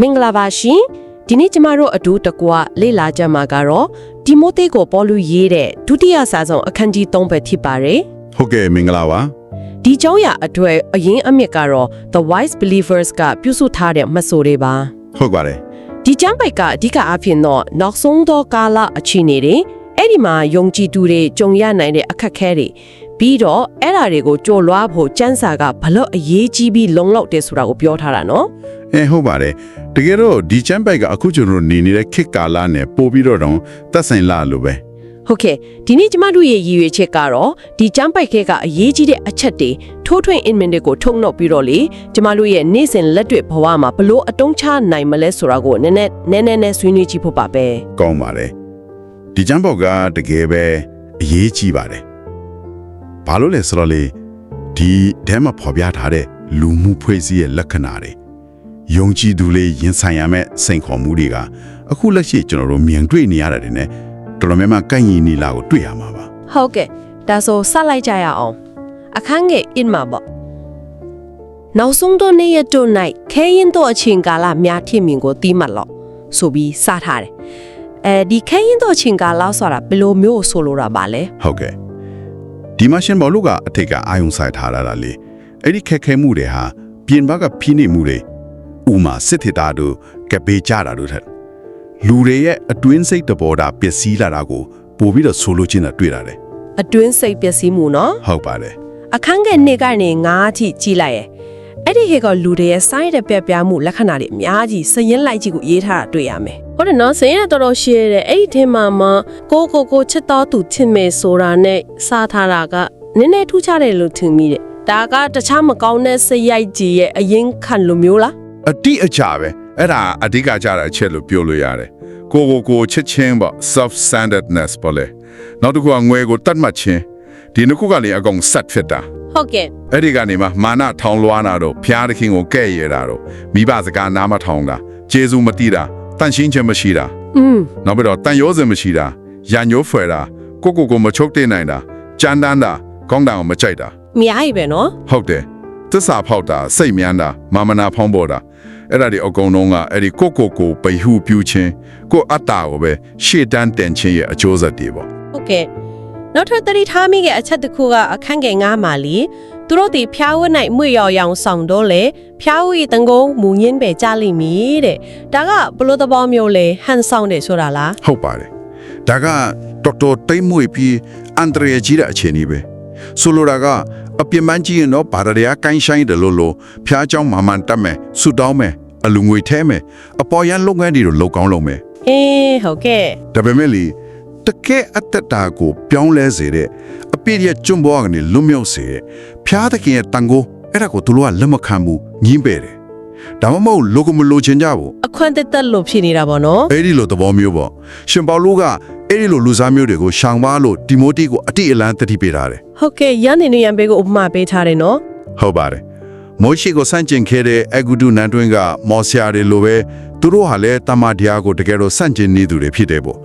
မင်္ဂလာပါရှင်ဒီနေ့ကျမတို့အတူတကွလေ့လာကြမှာကတော့ဒီမိုသေကိုပေါ်လူရေးတဲ့ဒုတိယစာဆောင်အခန်းကြီး3ပဲဖြစ်ပါတယ်ဟုတ်ကဲ့မင်္ဂလာပါဒီကြောင်းရအတွက်အရင်အမြစ်ကတော့ The Wise Believers ကပြုစုထားတဲ့မှတ်ဆိုတွေပါဟုတ်ပါတယ်ဒီကျမ်းပိုက်ကအဓိကအဖြစ်တော့နောက်ဆုံးသောကာလအခြေအနေတွေအဲ့ဒီမှာယုံကြည်သူတွေကြုံရနိုင်တဲ့အခက်အခဲတွေပြီးတော့အဲ့ဓာတွေကိုကြော်လွှားဖို့စံစာကဘလို့အရေးကြီးပြီးလုံလောက်တယ်ဆိုတာကိုပြောထားတာနော် အဲဟုတ်ပါတယ်တကယ်တော့ဒီချမ်းပိုက်ကအခုကျွန်တော်တို့နေနေတဲ့ခေတ်ကာလနဲ့ပို့ပြီးတော့တော့သက်ဆိုင်လာလို့ပဲဟုတ်ကဲ့ဒီနေ့ကျမတို့ရဲ့ရည်ရွယ်ချက်ကတော့ဒီကျမ်းပိုက်ခဲကအရေးကြီးတဲ့အချက်တွေထိုးထွင်း inment တွေကိုထုတ်နှုတ်ပြီးတော့လေကျမတို့ရဲ့နေ့စဉ်လက်တွေ့ဘဝမှာဘလို့အတုံးချနိုင်မလဲဆိုတာကိုနည်းနည်းနည်းနည်းနဲ့ဆွေးနွေးကြည့်ဖို့ပါပဲကောင်းပါတယ်ဒီချမ်းပေါက်ကတကယ်ပဲအရေးကြီးပါတယ်ဘာလို့လဲဆိုတော့လေဒီထဲမှာဖော်ပြထားတဲ့လူမှုဖွဲ့စည်းရဲ့လက္ခဏာတွေ ယုံကြည်သူလေးရင်ဆိုင်ရမယ့်စိန်ခေါ်မှုတွေကအခုလက်ရှိကျွန်တော်တို့မြင်တွေ့နေရတာတွေ ਨੇ တော်တော်များများကိုက်ညီနေလာကိုတွေ့ရမှာပါဟုတ်ကဲ့ဒါဆိုဆက်လိုက်ကြရအောင်အခန်းငယ် in မှာပေါ့နောက်ဆုံးသောနေ့ရက်တို့၌ခဲရင်သောအချိန်ကာလများထင်မြင်ကိုတီးမှတ်လို့ဆိုပြီးစထားတယ်အဲဒီခဲရင်သောအချိန်ကာလဆိုတာဘယ်လိုမျိုးဆိုလိုတာပါလဲဟုတ်ကဲ့ဒီမရှင်ဘောလူကအထိတ်ကအာယုံဆိုင်ထားရတာလေအဲ့ဒီခက်ခဲမှုတွေဟာပြင်ဘက်ကဖိနေမှုတွေ ဥမာစစ်ထေတာတို့ကပေးကြတာတို့ထက်လူတွေရဲ့အတွင်းစိတ်တဘောတာပျက်စီးလာတာကိုပို့ပြီးတော့ဆိုလိုချင်တာတွေ့ရတယ်အတွင်းစိတ်ပျက်စီးမှုနော်ဟုတ်ပါတယ်အခန်းငယ်နှစ်ကနေ9အထိကြီးလိုက်ရဲ့အဲ့ဒီခေတ်ကလူတွေရဲ့စိုင်းတဲ့ပြက်ပြားမှုလက္ခဏာတွေအများကြီးစရင်လိုက်ကြီးကိုရေးထားတာတွေ့ရမယ်ဟုတ်တယ်နော်စရင်ကတော်တော်ရှည်တယ်အဲ့ဒီထဲမှာမှကိုကိုကိုချစ်တော်သူချစ်မယ်ဆိုတာနဲ့စားထားတာကနည်းနည်းထူးခြားတယ်လို့ထင်မိတယ်ဒါကတခြားမကောင်းတဲ့စရိုက်ကြီးရဲ့အရင်ခံလိုမျိုးလား အတိအကျပဲအဲ့ဒါအဓိကကြတာအချက်လို့ပြောလို့ရတယ်ကိုကိုကိုချစ်ချင်းပေါ့ self centeredness ပေါ့လေနောက်တစ်ခုကငွေကိုတတ်မှတ်ခြင်းဒီနှစ်ခုကလည်းအကောင်ဆက်ဖြစ်တာဟုတ်ကဲ့အဲ့ဒီကနေမှမာနထောင်လွှားတာတော့ဖျားသခင်ကိုကဲ့ရတာတော့မိဘစကားနားမထောင်တာကျေးဇူးမတိတာတန်ရှင်းခြင်းမရှိတာอืมနောက်ပြီးတော့တန်ရိုးစင်မရှိတာရန်ညိုးဖွယ်တာကိုကိုကိုမချုပ်တင်နိုင်တာကြမ်းတမ်းတာကောင်းတာကိုမကြိုက်တာအများကြီးပဲနော်ဟုတ်တယ်သစ္စာဖောက်တာစိတ်မြန်းတာမာမနာဖောင်းပေါ်တာ အဲ့ဒါဒီအကုန်လုံးကအဲ့ဒီကိုကိုကိုပိဟုပြူချင်းကိုအတ္တကိုပဲရှေ့တန်းတင်ချင်းရဲ့အကျိုးဆက်တွေပေါ့ဟုတ်ကဲ့နောက်ထပ်သတိထားမိတဲ့အချက်တစ်ခုကအခန်းငယ်9မှာလီသူတို့ဒီဖျားဝတ်၌မွေရောင်ရောင်ဆောင်တော့လေဖျားဝတ်တန်ကုန်မူငင်းပဲကြလိမ့်မည်တဲ့ဒါကဘလို့သဘောမျိုးလဲဟန်ဆောင်တယ်ဆိုတာလားဟုတ်ပါတယ်ဒါကဒေါက်တာတိတ်မွေပြီးအန်ဒရီယာကြီးတဲ့အခြေအနေပဲ ဆိုလိုတာကအပြင်းပန်းကြီးရင်တော့ဘာရရကိုင်းဆိုင်တယ်လို့လို့ဖျားเจ้าမမှန်တက်မယ်ဆူတောင်းမယ်အလူငွေထဲမယ်အပေါ်ရန်လုပ်ငန်းတွေတော့လုပ်ကောင်းလုပ်မယ် အေးဟုတ်ကဲ့ ဒါပေမဲ့လေတကယ်အတ္တတာကိုပြောင်းလဲစေတဲ့အပြည့်ရကျွံ့ဘောကနေလွတ်မြောက်စေတဲ့ဖျားသခင်ရဲ့တန်ကိုအဲ့ဒါကိုသူတို့ကလက်မခံဘူးငင်းပယ်တယ် ဒါမှမဟုတ်လိုကမလိုချင်ကြဘူးအခွင့်တက်တက်လို့ဖြစ်နေတာပေါ့နော်အဲ့ဒီလိုသဘောမျိုးပေါ့ရှင်ပေါလုကအဲ့ဒီလိုလူစားမျိုးတွေကိုရှောင်ပါလို့ဒီမိုတိကိုအတိအလန်းတတိပေးထားတယ်ဟုတ်ကဲ့ရန်နေနေရန်ဘေးကိုဥပမာပေးထားတယ်နော်ဟုတ်ပါတယ်မောရှိကိုစန့်ကျင်ခဲ့တဲ့အဂုတုနန်တွင်းကမော်ဆရာတွေလိုပဲသူတို့ဟာလည်းတမန်တရားကိုတကယ်တော့စန့်ကျင်နေသူတွေဖြစ်တယ်ပေါ့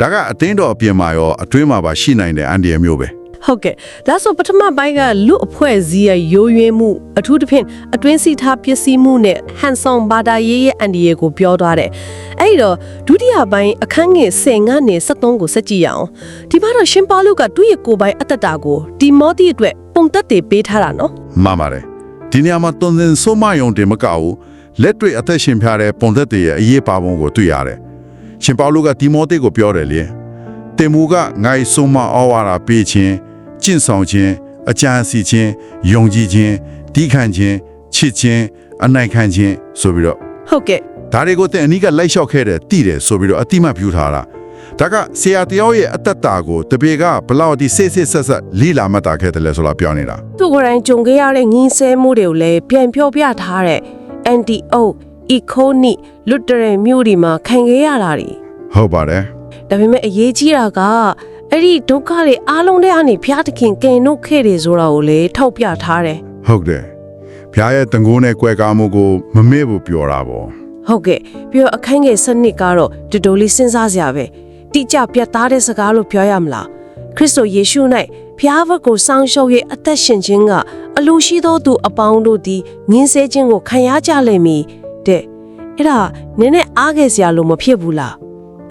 ဒါကအသင်းတော်အပြင်မှာရောအတွင်းမှာပါရှိနိုင်တဲ့အန်ဒီယမျိုးပဲ ဟုတ်ကဲ့ဒါဆိုပထမပိုင်းကလူအဖွဲ့အစည်းရဲ့ရိုးရွေးမှုအထူးသဖြင့်အတွင်းစီထားပစ္စည်းမှုနဲ့ဟန်ဆောင်ဘာသာရေးရဲ့အန်ဒီယေကိုပြောသွားတယ်အဲ့ဒီတော့ဒုတိယပိုင်းအခန်းငယ်10ကနေ73ကိုစက်ကြည့်ရအောင်ဒီမှာတော့ရှင်ပါလုကသူ့ရဲ့ကိုယ်ပိုင်အတ္တတာကိုဒီမောတိအတွက်ပုံသက်တွေပေးထားတာနော်မှန်ပါတယ်ဒီနေရာမှာတွန်သင်ဆိုးမယုံတယ်မကဘူးလက်တွေ့အသက်ရှင်ပြတဲ့ပုံသက်တွေရဲ့အရေးပါပုံကိုတွေ့ရတယ်ရှင်ပေါလုကတိမောသေကိုပြောတယ်လေတင်မူကငါ့ဆိုးမဩဝါဒပေးခြင်း ကျင့်ဆောင်ခြင်းအကြံအစီခြင်းယုံကြည်ခြင်းဒီခံခြင်းချစ်ခြင်းအနိုင်ခံခြင်းဆိုပြီးတော့ဟုတ်ကဲ့ဒါတွေကိုတင်အနိကလိုက်လျှောက်ခဲ့တယ်တိတယ်ဆိုပြီးတော့အတိမတ်ပြူထားတာဒါကဆရာတယောက်ရဲ့အတ္တတာကိုတပေကဘလောက်ဒီစစ်စစ်ဆက်ဆက်လီလာမတ်တာခဲ့တယ်လဲဆိုတာပြောနေတာသူကိုယ်တိုင်ကြုံခဲ့ရတဲ့ငင်းဆဲမှုတွေကိုလည်းပြန်ပြောပြထားတဲ့ anti-o econi လွတ်တဲ့မျိုးဒီမှာခံခဲ့ရတာတွေဟုတ်ပါတယ်ဒါပေမဲ့အရေးကြီးတာက အဲ့ဒီဒုက္ခတွေအားလုံးထဲကနေဘုရားသခင်ကင်နှုတ်ခဲ့တယ်ဆိုတာကိုလည်းထောက်ပြထားတယ်ဟုတ်တယ်ဘုရားရဲ့တန်ခိုးနဲ့ကြွယ်ကားမှုကိုမမေ့ဘူးပြောတာပေါ့။ဟုတ်ကဲ့ပြီးတော့အခန်းငယ်စနစ်ကတော့တူတူလေးစဉ်းစားစရာပဲ။တိကျပြတ်သားတဲ့စကားလို့ပြောရမလား။ခရစ်တော်ယေရှု၌ဘုရားဘက်ကိုစောင့်ရှောက်ရဲ့အသက်ရှင်ခြင်းကအလိုရှိသောသူအပေါင်းတို့သည်ငင်းဆဲခြင်းကိုခံရကြလိမ့်မည်တဲ့။အဲ့ဒါနည်းနည်းအားခဲ့စရာလို့မဖြစ်ဘူးလား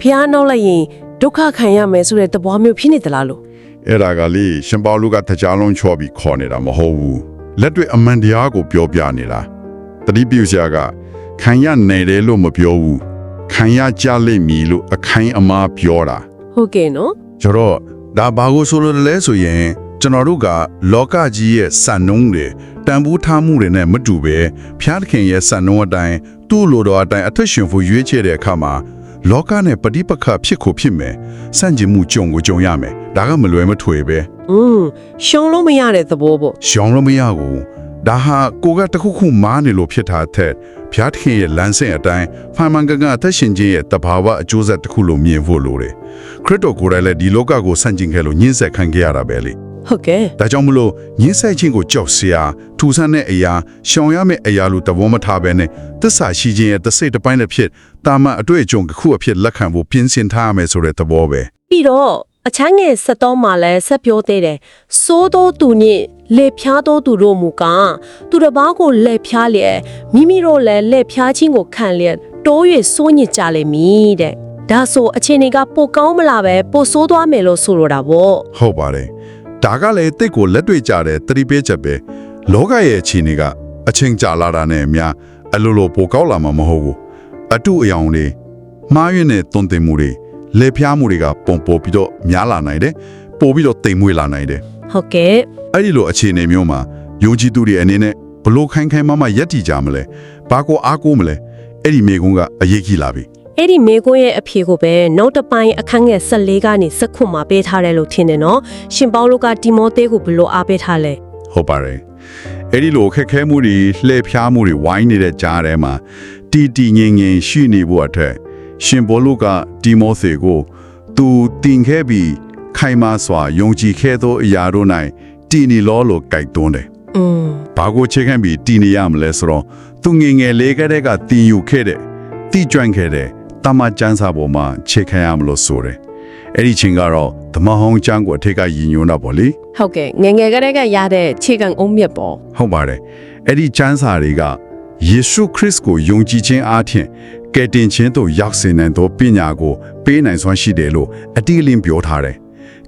ဖះနောက်လိုက်ရင် ဒုက္ခခံရမယ်ဆိုတဲ့သဘောမျိုးဖြစ်နေသလားလို့အဲ့ဒါကလေရှင်ပေါလုကတကြားလုံးချောပြီးခေါ်နေတာမဟုတ်ဘူးလက်တွေ့အမှန်တရားကိုပြောပြနေတာတတိပြုစရာကခံရနေတယ်လို့မပြောဘူးခံရကြလိမ့်မည်လို့အခိုင်အမာပြောတာဟုတ်ကဲ့နော်ကျွန်တော်ဒါဘာကိုဆိုလို့လဲဆိုရင်ကျွန်တော်တို့ကလောကကြီးရဲ့စံနှုန်းတွေတန်ဖိုးထားမှုတွေနဲ့မတူပဲဖျားသခင်ရဲ့စံနှုန်းအတိုင်းသူ့လိုတော်အတိုင်းအသက်ရှင်ဖို့ရွေးချယ်တဲ့အခါမှာ လောကနဲ့ပဋိပက္ခဖြစ်ကိုဖြစ်မယ်စန့်ကျင်မှုကြုံကိုကြုံရမယ်ဒါကမလွယ်မထွေပဲอืมရှုံလို့မရတဲ့သဘောပေါ့ရှောင်လို့မရဘူးဒါဟာကိုကတစ်ခုခုမားနေလို့ဖြစ်တာတဲ့ဖျားသခင်ရဲ့လမ်းစဉ်အတိုင်းဖန်မှန်ကန်ကန်အသက်ရှင်ခြင်းရဲ့တဘာဝအကျိုးဆက်တစ်ခုလို့မြင်ဖို့လိုတယ်ခရစ်တော်ကိုယ်တိုင်လည်းဒီလောကကိုဆန့်ကျင်ခဲ့လို့ညှင်းဆက်ခံခဲ့ရတာပဲလေ ဟုတ်ကဲ့ဒါကြောင့်မလို့ညှင်းဆက်ခြင်းကိုကြောက်စရာထူဆန်းတဲ့အရာရှောင်ရမယ့်အရာလို့သဘောမထားဘဲနဲ့သစ္စာရှိခြင်းရဲ့တစ်စိတ်တစ်ပိုင်းတစ်ဖြစ်တာမန်အတွေ့အကြုံတစ်ခုအဖြစ်လက်ခံဖို့ပြင်ဆင်ထားရမယ်ဆိုတဲ့သဘောပဲပြီးတော့အချမ်းငယ်ဆက်တော်မှာလည်းဆက်ပြောသေးတယ်စိုးသောသူညစ်လက်ဖြားသောသူတို့မူကားသူတစ်ပါးကိုလက်ဖြားလျက်မိမိတို့လည်းလက်ဖြားခြင်းကိုခံလျက်တိုး၍စိုးညစ်ကြလိမ့်မည်တဲ့ဒါဆိုအချိန်တွေကပိုကောင်းမလားပဲပိုဆိုးသွားမယ်လို့ဆိုလိုတာပေါ့ဟုတ်ပါတယ် ဒါကလည်းတိတ်ကိုလက်တွေ့ကြတဲ့သတိပေးချက်ပဲလောကရဲ့အခြေအနေကအချိန်ကြာလာတာနဲ့အများအလိုလိုပိုကောက်လာမှာမဟုတ်ဘူးအတုအယောင်တွေမှားယွင်းတဲ့သွန်သင်မှုတွေလေဖျားမှုတွေကပုံပေါ်ပြီးတော့များလာနိုင်တယ်ပို့ပြီးတော့တိမ်မွေးလာနိုင်တယ်ဟုတ်ကဲ့အဲ့ဒီလိုအခြေအနေမျိုးမှာယုံကြည်သူတွေအနေနဲ့ဘလို့ခိုင်ခိုင်မာမာယက်တည်ကြမလဲဘာကိုအားကိုးမလဲအဲ့ဒီမိကုန်းကအရေးကြီးလာပြီ အဲ့ဒီမေကွန်းရဲ့အဖြေကိုပဲနောက်တစ်ပိုင်းအခန်းငယ်14ကနေ19မှာပေးထားတယ်လို့ထင်တယ်နော်ရှင်ပေါလုကတိမောသဲကိုဘယ်လိုအားပေးထားလဲဟုတ်ပါတယ်အဲ့ဒီလိုခက်ခဲမှုတွေလှည့်ဖျားမှုတွေဝိုင်းနေတဲ့ကြားထဲမှာတီတီငင်ငင်ရှိနေဖို့အတွက်ရှင်ဘောလုကတီမောသေကိုသူတင်ခဲ့ပြီးခိုင်မာစွာယုံကြည်ခဲ့သောအရာတို့၌တည်နေလောလို့ကြိုက်သွန်းတယ်อืมဘာကိုချေခံပြီးတည်နေရမလဲဆိုတော့သူငယ်ငယ်လေးကတည်းကတည်ယူခဲ့တဲ့တည်ကျွမ်းခဲ့တဲ့ တမချန်းစာပေါ်မှာချေခံရမလို့ဆိုတယ်အဲ့ဒီချင်းကတော့ဓမ္မဟောင်းကျမ်းကိုအထက်ကရည်ညွှန်းတာပေါ့လေဟုတ်ကဲ့ငယ်ငယ်ကတည်းကရတဲ့ခြေကံအုံးမြတ်ပေါ့ဟုတ်ပါတယ်အဲ့ဒီကျမ်းစာတွေကယေရှုခရစ်ကိုယုံကြည်ခြင်းအားဖြင့်ကယ်တင်ခြင်းသို့ရောက်စေနိုင်သောပညာကိုပေးနိုင်စွမ်းရှိတယ်လို့အတိအလင်းပြောထားတယ်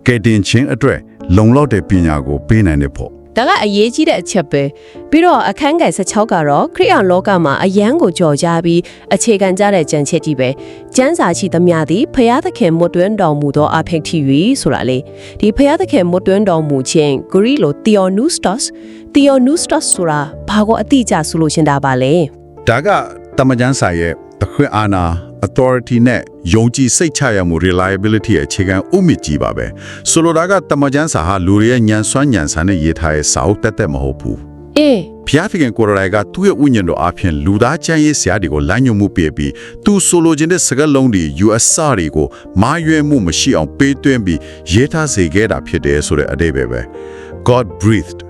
ကယ်တင်ခြင်းအတွက်လုံလောက်တဲ့ပညာကိုပေးနိုင်တယ်ပေါ့ ဒါကအရေးကြီးတဲ့အချက်ပဲပြီးတော့အခန်းငယ်16ကတော့ခရိယန်လောကမှာအယံကိုကြော်ကြပြီးအခြေခံကြတဲ့ကြံချက်ကြီးပဲကျမ်းစာရှိသမျှသည်ဖျားသခင်မွတ်တွင်းတော်မူသောအဖိတ်ထီ၍ဆိုတာလေဒီဖျားသခင်မွတ်တွင်းတော်မူခြင်းဂရိလို theonustos theonustos ဆိုတာဘာကိုအတိအကျဆိုလို့ရှင်းတာပါလဲဒါကတမန်ကျမ်းစာရဲ့ တခွင့်အာဏာ authority နဲ့ယုံကြည်စိတ်ချရမှု reliability ရဲ့အခြေခံဥမြစ်ကြီးပါပဲဆိုလိုတာကတမန်ကျမ်းစာဟာလူတွေရဲ့ဉာဏ်စွမ်းဉာဏ်ဆန်နဲ့ရေးထားတဲ့စာအုပ်တက်တက်မဟုတ်ဘူးအေးဖျားသခင်ကိုယ်တိုင်ကသူ့ရဲ့ဥညင်တော်အဖြစ်လူသားချမ်းရေးဆရာတွေကိုလမ်းညွှန်မှုပေးပြီးသူဆိုလိုချင်တဲ့စကားလုံးတွေ US တွေကိုမာရွယ်မှုမရှိအောင်ပေးသွင်းပြီးရေးထားစေခဲ့တာဖြစ်တယ်ဆိုတဲ့အတိတ်ပဲပဲ God breathed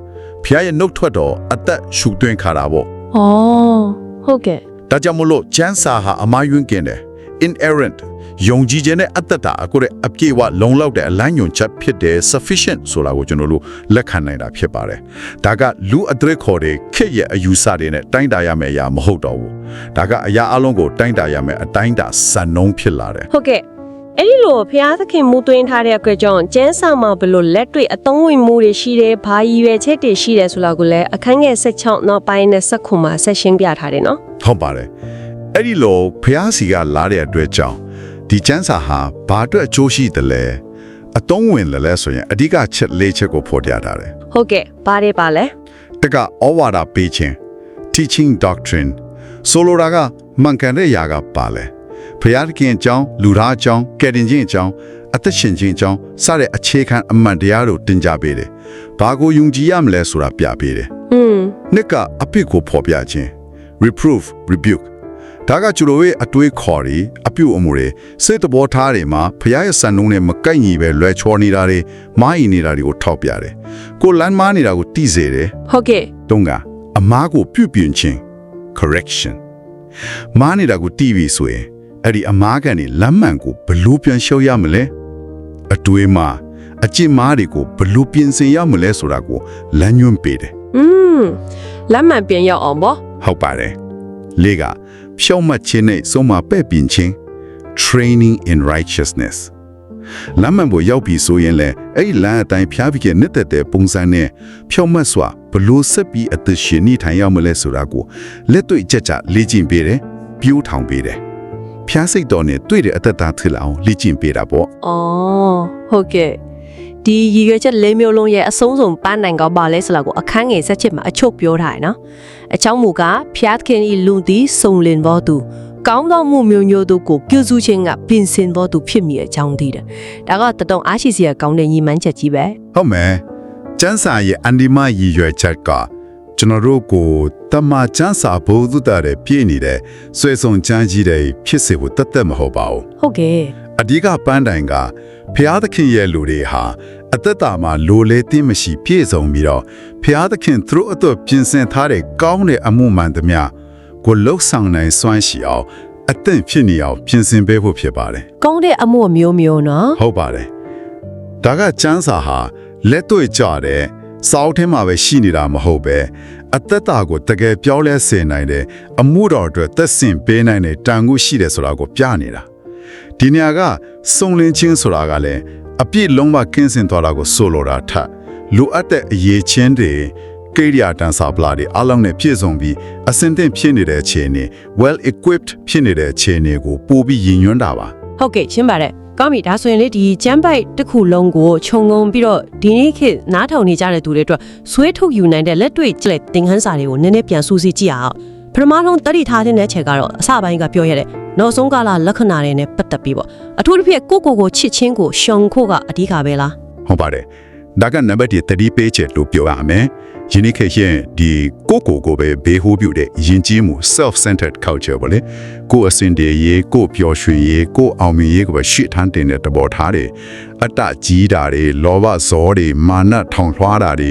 ဖျားရဲ့နှုတ်ထွက်တော်အသက်ရှူသွင်းခါတာပေါ့ဩဟုတ်ကဲ့ ဒါကြောင့်မလို့ကျမ်းစာဟာအမှားယွင်းကင်းတယ် inerrant ယုံကြည်ခြင်းနဲ့အသက်တာအခုတဲ့အပြည့်အဝလုံလောက်တဲ့အလန်းညွန်ချက်ဖြစ်တယ် sufficient ဆိုတာကိုကျွန်တော်တို့လက်ခံနိုင်တာဖြစ်ပါတယ်ဒါကလူအတွေ့ခေါ်တဲ့ခက်ရဲ့အယူဆတွေနဲ့တိုင်းတာရမယ့်အရာမဟုတ်တော့ဘူးဒါကအရာအလုံးကိုတိုင်းတာရမယ့်အတိုင်းတာစံနှုန်းဖြစ်လာတယ်ဟုတ်ကဲ့အဲ့ဒီလိုဖျားသခင်မူသွင်းထားတဲ့အတွက်ကြောင့်ကျန်းစာမှာဘယ်လိုလက်တွေ့အသုံးဝင်မှုတွေရှိတယ်ဘာရည်ရွယ်ချက်တွေရှိတယ်ဆိုတာကိုလည်းအခန်းငယ်16နောက်ပိုင်းနဲ့ဆက်ခွန်မှာဆက်ရှင်းပြထားတယ်နော် ဟုတ်ပါတယ်အဲ့ဒီလိုဖျားစီကလာတဲ့အတွက်ကြောင့်ဒီကျမ်းစာဟာဘာအတွက်အကျိုးရှိတယ်လဲအသုံးဝင်တယ်လဲဆိုရင်အဓိကချက်၄ချက်ကိုဖော်ပြထားတယ် ဟုတ်ကဲ့ဘာတွေပါလဲ တကဩဝါဒပေးခြင်း teaching doctrine ဆိုလိုတာကမှန်ကန်တဲ့ຢာကပါလဲဖျားသခင်အကြောင်းလူသားအကြောင်းကယ်တင်ခြင်းအကြောင်းအသက်ရှင်ခြင်းအကြောင်းစတဲ့အခြေခံအမှန်တရားတို့တင်ကြပေးတယ်။ဘာကိုယုံကြည်ရမလဲဆိုတာပြပေးတယ် อืม ။နှစ်ကအပြစ်ကိုဖော်ပြခြင်း reproof rebuke ဒါကကျလိုရဲ့အတွေးခေါ်တွေအပြုအမူတွေစိတ်တဘောထားတွေမှာဖျားရဲ့စံနှုန်းနဲ့မကိုက်ညီပဲလွယ်ချော်နေတာတွေမာယီနေတာတွေကိုထောက်ပြတယ်။ကိုလမ်းမားနေတာကိုတိစေတယ်ဟုတ်ကဲ့တုံးကအမားကိုပြုပြင်ခြင်း correction မားနေတာကိုတီးပြီးဆိုရင်အဲ့ဒီအမားကနေလမ်းမှန်ကိုဘယ်လို့ပြန်ရှုပ်ရမလဲအတွေးမှာအကျင့်မားတွေကိုဘယ်လို့ပြင်ဆင်ရမလဲဆိုတာကိုလမ်းညွှန်ပေးတယ်อืมလက်မှန်ပြန်ရောက်အောင်ပေါ့ ဟုတ်ပါတယ်လေးကဖြောင့်မတ်ခြင်းနဲ့ဆုံးမပဲ့ပြင်ခြင်း training in righteousness လမ်းမှန်ပေါ်ရောက်ပြီဆိုရင်လည်းအဲ့ဒီလမ်းအတိုင်းဖျားပြီးကနှစ်သက်တဲ့ပုံစံနဲ့ဖြောင့်မတ်စွာဘလို့ဆက်ပြီးအသက်ရှင်နေထိုင်ရမလဲဆိုတာကိုလက်တွေ့ကြကြလေ့ကျင့်ပေးတယ်ပြိုးထောင်ပေးတယ်ဖျားစိတ်တော်နဲ့တွေ့တဲ့အသက်တာထစ်လာအောင်လေ့ကျင့်ပေးတာပေါ့။အော်ဟုတ်ကဲ့။ ဒီရည်ရွယ်ချက်လေးမျိုးလုံးရဲ့အဆုံးစုံပန်းနိုင်ကောင်းပါလဲဆိုတာကိုအခန်းငယ်ဆက်ချစ်မှာအချုပ်ပြောထားရနော်။အချောင်းမူကဖျားသခင်ဤလူသည်စုံလင်ဘောသူကောင်းသောမှုမျိုးမျိုးတို့ကိုပြုစုခြင်းကပြင်ဆင်ဘောသူဖြစ်မိတဲ့အကြောင်းတည်တယ်။ဒါကတတုံအားရှိစရာကောင်းတဲ့ညီမန်းချက်ကြီးပဲဟုတ်မယ်ကျန်းစာရဲ့အန်ဒီမရည်ရွယ်ချက်ကကျွန်တော်တို့ကိုတမကျန်းစာဘုသူတတဲ့ပြည့်နေတဲ့ဆွေဆောင်ချမ်းကြီးတဲ့ဖြစ်စေဖို့တတ်တတ်မဟုတ်ပါဘူး။ဟုတ်ကဲ့အဓိကပန်းတိုင်ကဖျားသခင်ရဲ့လူတွေဟာ အသက်တာမှာလိုလေတင်းမရှိပြည့်စုံပြီးတော့ဖျားသခင်သူတို့အတွက်ပြင်ဆင်ထားတဲ့ကောင်းတဲ့အမှုမှန်သမျှကိုလှုပ်ဆောင်နိုင်စွမ်းရှိအောင်အသင့်ဖြစ်နေအောင်ပြင်ဆင်ပေးဖို့ဖြစ်ပါတယ်။ကောင်းတဲ့အမှုအမျိုးမျိုးနော်ဟုတ်ပါတယ်ဒါကကျန်းစာဟာလက်တွေ့ကြတဲ့စောက်ထဲမှာပဲရှိနေတာမဟုတ်ပဲအသက်တာကိုတကယ်ပြောလဲစေနိုင်တဲ့အမှုတော်အတွက်သက်ဆင်ပေးနိုင်တဲ့တန်ခုရှိတယ်ဆိုတာကိုပြနေတာဒီနေရာကစုံလင်ချင်းဆိုတာကလည်း အပြည့်လုံးဝကင်းစင်သွားတာကိုဆိုလိုတာထက်လိုအပ်တဲ့အရေးချင်းတွေကိရိယာတန်စာပလာတွေအလုံးနဲ့ပြည့်စုံပြီးအစင်သင့်ဖြစ်နေတဲ့အခြေအနေ well equipped ဖြစ်နေတဲ့အခြေအနေကိုပိုပြီးရည်ညွှန်းတာပါ။ဟုတ်ကဲ့ရှင်းပါတယ်။ကောင်းပြီဒါဆိုရင်လေဒီကျမ်းပိုက်တစ်ခုလုံးကိုခြုံငုံပြီးတော့ဒီနေ့ခေတ်နားထောင်နေကြတဲ့သူတွေအတွက်ဆွဲထုတ်ယူနိုင်တဲ့လက်တွေ့ကျလက်သင်ခန်းစာတွေကိုနည်းနည်းပြန်စူးစီးကြည့်အောင် ပထမဆုံးတတိထားတဲ့ချက်ကတော့အစပိုင်းကပြောရတဲ့နောက်ဆုံးကာလလက္ခဏာတွေနဲ့ပတ်သက်ပြီးပေါ့အထူးသဖြင့်ကိုကိုကိုချစ်ချင်းကိုရှောင်ဖို့ကအဓိကပဲလားဟုတ်ပါတယ်ဒါကနံပါတ်3 page လို့ပြောရမယ်ယင်းခေတ်ရင်ဒီကိုကိုကိုပဲဘေးဟိုးပြုတဲ့ယဉ်ကျေးမှု self centered culture ပေါ့လေကိုအစင်တည်းရေးကိုပျော်ရွှင်ရေးကိုအောင်မြင်ရေးကိုပဲရှေ့ထမ်းတင်တဲ့တဘောထားတယ်အတ္တကြီးတာတွေလောဘဇောတွေမာနထောင်လွှားတာတွေ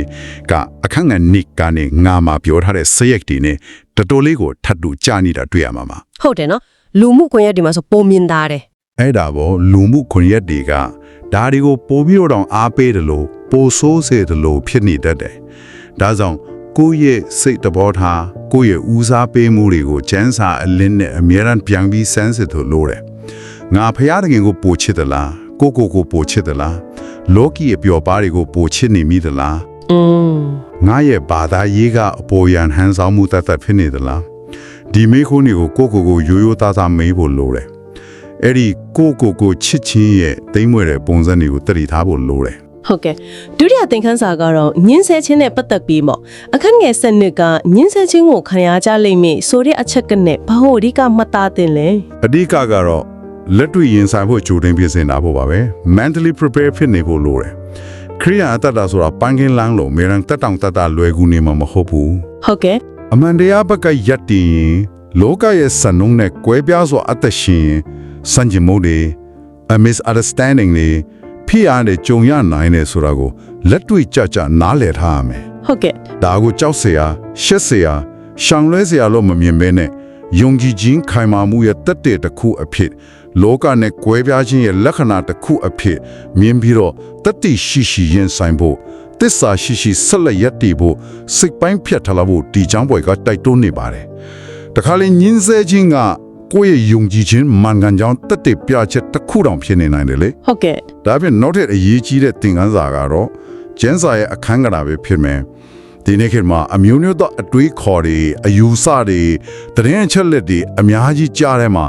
ကအခန့်ငယ်နိကနေငါမှာပြောထားတဲ့စရက်တွေနဲ့ တတော်လေးကိုထပ်တူကြာနေတာတွေ့ရမှာပါဟုတ်တယ်နော်လူမှုကွန်ရက်တွေမှာဆိုပုံမြင်တာတယ်အဲ့ဒါဘောလူမှုခွင့်ရက်တွေကဒါတွေကိုပိုပြီးတော့အားပေးတယ်လို့ပိုဆိုးစေတယ်လို့ဖြစ်နေတတ်တယ်။ဒါကြောင့်ကိုယ့်ရဲ့စိတ်တဘောထားကိုယ့်ရဲ့ဦးစားပေးမှုတွေကိုကျန်းစာအလင်းနဲ့အမြဲတမ်းပြန်ပြီးစမ်းစစ်လို့လို့တယ်။ငါဖရားတခင်ကိုပိုချစ်သလားကိုကိုကိုပိုချစ်သလားလောကီအပျော်ပါးတွေကိုပိုချစ်နေမိသလား อืมငါရဲ့ဘာသာရေးကအပေါ်ယံဟန်ဆောင်မှုတတ်တတ်ဖြစ်နေသလားဒီမေးခွန်းတွေကိုကိုကိုကိုရိုးရိုးသားသားမေးဖို့လိုတယ်အဲ့ဒီကိုကိုကိုချစ်ချင်းရဲ့တိမ့်မွေတဲ့ပုံစံတွေကိုတတိထားဖို့လိုတယ်ဟုတ်ကဲ့ဒုတိယသင်ခန်းစာကတော့ညင်းဆဲခြင်းနဲ့ပတ်သက်ပြီးပေါ့အခက်ငယ်စနစ်ကညင်းဆဲခြင်းကိုခံရကြလိမ့်မည်ဆိုတဲ့အချက်ကနဲ့ဘာလို့အဓိကမှတ်သားတင်လဲအဓိကကတော့လက်တွေ့ရင်ဆိုင်ဖို့ကြိုတင်ပြင်ဆင်တာဖို့ပါပဲ mentally prepare ဖြစ်နေဖို့လိုတယ် ခရိယာအတ္တတာဆိုတာပန်းကင်းလန်းလို့မေရန်တက်တောင်တက်တာလွယ်ကူနေမှာမဟုတ်ဘူး ဟုတ်ကဲ့ အမှန်တရားဘက်ကယက်တည်ရင်လောကရဲ့စံနှုန်းနဲ့ကွဲပြားစွာအသက်ရှင်ရင်စံကျင်မှုတွေ a misunderstanding တွေဖိအားတွေကြုံရနိုင်တယ်ဆိုတာကိုလက်တွေ့ကြကြနားလည်ထားရမယ် ဟုတ်ကဲ့ ။ဒါကိုကြောက်เสียရှက်เสียရှောင်လွဲเสียလို့မမြင်ဘဲနဲ့ယုံကြည်ခြင်းခိုင်မာမှုရဲ့တက်တဲ့တစ်ခုအဖြစ် လောကနဲ့ကွဲပြားခြင်းရဲ့လက္ခဏာတစ်ခုအဖြစ်မြင်ပြီးတော့တတိရှိရှိရင်ဆိုင်ဖို့တစ္ဆာရှိရှိဆက်လက်ရည်တည်ဖို့စိတ်ပိုင်းဖြတ်ထလာဖို့ဒီချောင်းပွဲကတိုက်တွန်းနေပါတယ်။တခါလေညင်းဆဲခြင်းကကိုယ့်ရဲ့ယုံကြည်ခြင်းမှန်ကန်ကြောင်းတက်တဲ့ပြချက်တစ်ခုတောင်ဖြစ်နေနိုင်တယ်လေဟုတ်ကဲ့။ဒါပြင်နောက်ထပ်အရေးကြီးတဲ့သင်ခန်းစာကတော့ကျန်းစာရဲ့အခန်းကဏ္ဍပဲဖြစ်မယ်။ ဒီနေ့ခေတ်မှာအမျိုးမျိုးသောအတွေးခေါ်တွေအယူဆတွေတရင်အချက်လက်တွေအများကြီးကြားထဲမှာ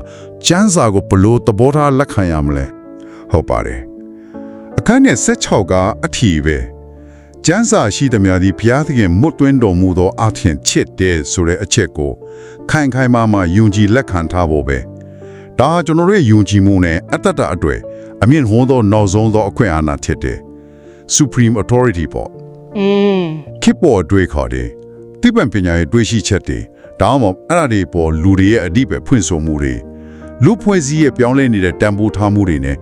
ကျန်းစာကိုဘလို့သဘောထားလက်ခံရမလဲ။ဟုတ်ပါတယ်။အခန်းနဲ့16ကအထီပဲ။ကျန်းစာရှိသမျှသည်ဘုရားသခင်မွတ်သွင်းတော်မူသောအထင်ချစ်တဲ့ဆိုတဲ့အချက်ကိုခိုင်ခိုင်မာမာယုံကြည်လက်ခံထားဖို့ပဲ။ဒါဟာကျွန်တော်တို့ရဲ့ယုံကြည်မှုနဲ့အတ္တတအတွေ့အမြင့်ဟောသောနောက်ဆုံးသောအခွင့်အာဏာဖြစ်တယ် Supreme Authority ပေါ့ อืมခေတ်ပေါ်အတွေ့ခေါ်တယ်တိပ္ပံပညာရဲ့တွေးရှိချက်တွေဒါမှမဟုတ်အဲ့ဒါတွေပေါ်လူတွေရဲ့အဓိပ္ပာယ်ဖွင့်ဆိုမှုတွေလူဖွဲ့စည်းရဲ့ပြောင်းလဲနေတဲ့တန်ဖိုးထားမှုတွေနဲ့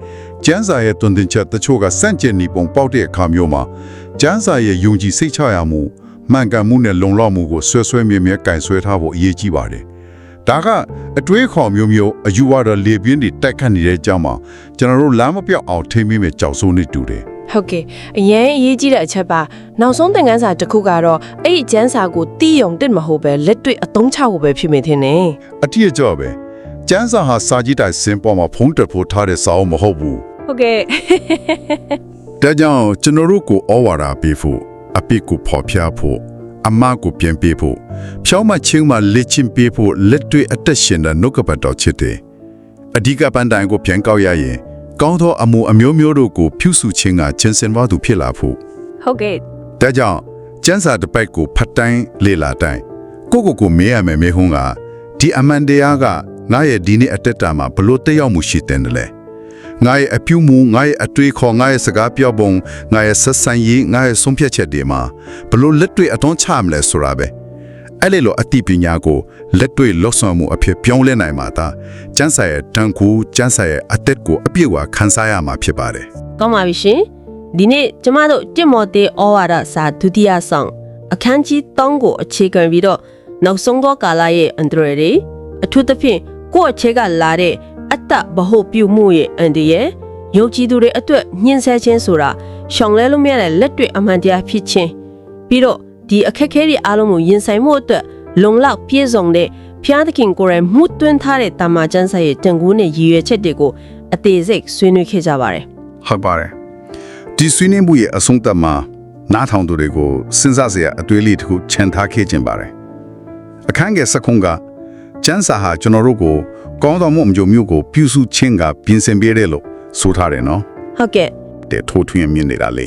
ကျန်းစာရဲ့တွင်တင်ချက်တချို့ကစန့်ကျင်နေပုံပေါက်တဲ့အခါမျိုးမှာကျန်းစာရဲ့ယုံကြည်စိတ်ချရမှုမှန်ကန်မှုနဲ့လုံလောက်မှုကိုဆွဲဆွဲမြဲမြဲကင်ဆွဲထားဖို့အရေးကြီးပါတယ်ဒါကအတွေးခေါ်မျိုးမျိုးအယူဝါဒလေပြင်းတွေတိုက်ခတ်နေတဲ့ကြောင်းမှာကျွန်တော်တို့လမ်းမပြောက်အောင်ထိမ့်မိမဲ့ကြောက်စိုးနေတူတယ် ဟုတ်ကဲ့အရင်အရေးကြီးတဲ့အချက်ပါနောက်ဆုံးသင်ခန်းစာတစ်ခုကတော့အဲ့ဒီကျန်းစာကိုတီးယုံတစ်မဟုတ်ပဲလက်တွေ့အသုံးချဖို့ပဲဖြစ်မိထင်တယ်အတိအကျပဲကျန်းစာဟာစာကြီးတိုင်းစင်ပေါ်မှာဖုံးတက်ဖို့ထားတဲ့စာအုပ်မဟုတ်ဘူးဟုတ်ကဲ့ဒါကြောင့်ကျွန်တော်တို့ကိုဩဝါဒပေးဖို့အပိကိုဖော်ပြဖို့အမကိုပြန်ပေးဖို့ဖြောင်းမချင်းမှလက်ချင်းပေးဖို့လက်တွေ့အသက်ရှင်တဲ့နှုတ်ကပတ်တော်ချစ်တယ်အဓိကပန်းတိုင်ကိုပြန်ကောက်ရရင် ကောင်းသောအမှုအမျိုးမျိုးတို့ကိုဖြူစုခြင်းကချင်းစင်ဝါသူဖြစ်လာဖို့ဟုတ်ကဲ့ဒါကြောင့်ကျန်းစာတစ်ပိုက်ကိုဖတ်တိုင်းလေ့လာတိုင်းကိုကိုကိုမေးရမယ်မေးခွန်းကဒီအမှန်တရားကငါရဲ့ဒီနေ့အတက်တာမှာဘလို့တက်ရောက်မှုရှိတယ်လဲငါရဲ့အပြုမှုငါရဲ့အတွေ့ခေါ်ငါရဲ့စကားပြောပုံငါရဲ့ဆက်ဆံရေးငါရဲ့ဆုံးဖြတ်ချက်တွေမှာဘလို့လက်တွေ့အသွင်းချမလဲဆိုတာပဲ အဲ့လေလိုအသိပညာကိုလက်တွေ့လှဆောင်မှုအဖြစ်ပြောင်းလဲနိုင်မှာဒါကျန်းစာရဲ့တန်ခိုးကျန်းစာရဲ့အသက်ကိုအပြည့်အဝခန်းစားရမှာဖြစ်ပါတယ်ကောင်းပါပြီရှင်ဒီနေ့ကျမတို့တစ်မော်တေဩဝါဒစာဒုတိယဆောင်အခန်းကြီး3ကိုအခြေခံပြီးတော့နောက်ဆုံးသောကာလရဲ့အန္တရာယ်တွေအထူးသဖြင့်ကိုယ့်အခြေကလာတဲ့အတ္တဗဟုပြုမှုရဲ့အန္တရာယ်ယုံကြည်သူတွေအတွက်ညှင်းဆဲခြင်းဆိုတာရှောင်လဲလို့မရတဲ့လက်တွေ့အမှန်တရားဖြစ်ခြင်းပြီးတော့ ဒီအခက်အခဲတွေအားလုံးကိုရင်ဆိုင်မှုအတွက်လုံလောက်ပြည့်စုံတဲ့ဖျားသခင်ကိုယ်တိုင်မှုတွင်းထားတဲ့တမန်ကျမ်းစာရဲ့တန်ခိုးနဲ့ရည်ရွယ်ချက်တွေကိုအသေးစိတ်ဆွေးနွေးခဲ့ကြပါတယ်ဟုတ်ပါတယ်ဒီဆွေးနွေးမှုရဲ့အဆုံးသတ်မှာနားထောင်သူတွေကိုစဉ်းစားစရာအတွေးလေးတစ်ခုခြံထားခဲ့ခြင်းပါတယ်အခန်းငယ်စခုံးကကျန်းစာဟာကျွန်တော်တို့ကိုကောင်းတော်မှုအမျိုးမျိုးကိုပြုစုခြင်းကပြင်ဆင်ပေးတယ်လို့ဆိုထားတယ်နော်ဟုတ်ကဲ့တဲ့ထိုးထွင်းမြင်နေတာလေ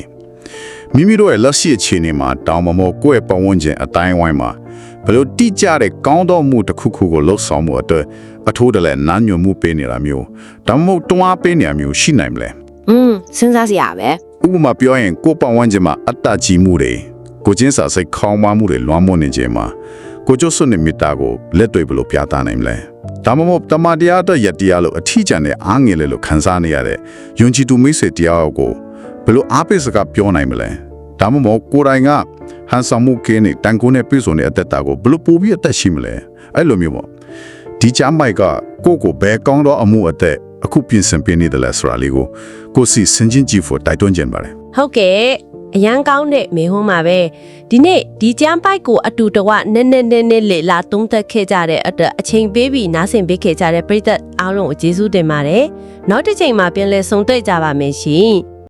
မိမိတို့ရဲ့လက်ရှိအခြေအနေမှာတောင်းမမောကိုယ့်ရဲ့ပတ်ဝန်းကျင်အတိုင်းဝိုင်းမှာဘယ်လိုတိကျတဲ့ကောင်းတော်မှုတစ်ခုခုကိုလှုပ်ဆောင်မှုအတွက်အထိုးတလဲနန်းညွန်မှုပေးနေတာမျိုးဒါမှမဟုတ်တွားပေးနေတာမျိုးရှိနိုင်မလဲอืมစဉ်းစားစရာပဲဥပမာပြောရင်ကိုယ်ပတ်ဝန်းကျင်မှာအတ္တကြီးမှုတွေကိုချင်းစာစိတ်ခေါင်းမမှုတွေလွှမ်းမိုးနေခြင်းမှာကိုကျိုးစွနဲ့မေတ္တာကိုလက်တွေ့ဘယ်လိုပြသနိုင်မလဲဒါမှမဟုတ်တမန်တရားအတွက်ယက်တရားလို့အထီးကျန်တဲ့အားငယ်လေလို့ခံစားနေရတဲ့ယုံကြည်သူမိတ်ဆွေတရားကိုဘ ယ်လိုအားပေးစကားပြောနိုင်မလဲဒါမှမဟုတ်ကိုယ်တိုင်ကဟန်ဆောင်မှုကင်းနေတန်ကိုးနဲ့ပြည့်စုံတဲ့အသက်တာကိုဘယ်လိုပို့ပြီးအသက်ရှိမလဲအဲ့လိုမျိုးပေါ့ဒီချမ်းမိုက်ကကိုယ့်ကိုဘယ်ကောင်းသောအမှုအသက်အခုပြင်ဆင်ပေးနေတယ်လဲဆိုတာလေးကိုကိုယ်စီစဉ်ချင်းကြည့်ဖို့တိုက်တွန်းခြင်းပါတယ်ဟုတ်ကဲ့အရန်ကောင်းတဲ့မေဟွန်းပါပဲဒီနေ့ဒီကျမ်းပိုက်ကိုအတူတဝနည်းနည်းနည်းနည်းလေလာသုံးသက်ခဲ့ကြတဲ့အတွက်အချိန်ပေးပြီးနားဆင်ပေးခဲ့ကြတဲ့ပရိသတ်အားလုံးကိုကျေးဇူးတင်ပါတယ်နောက်တစ်ချိန်မှာပြန်လည်ဆုံတွေ့ကြပါမယ်ရှင်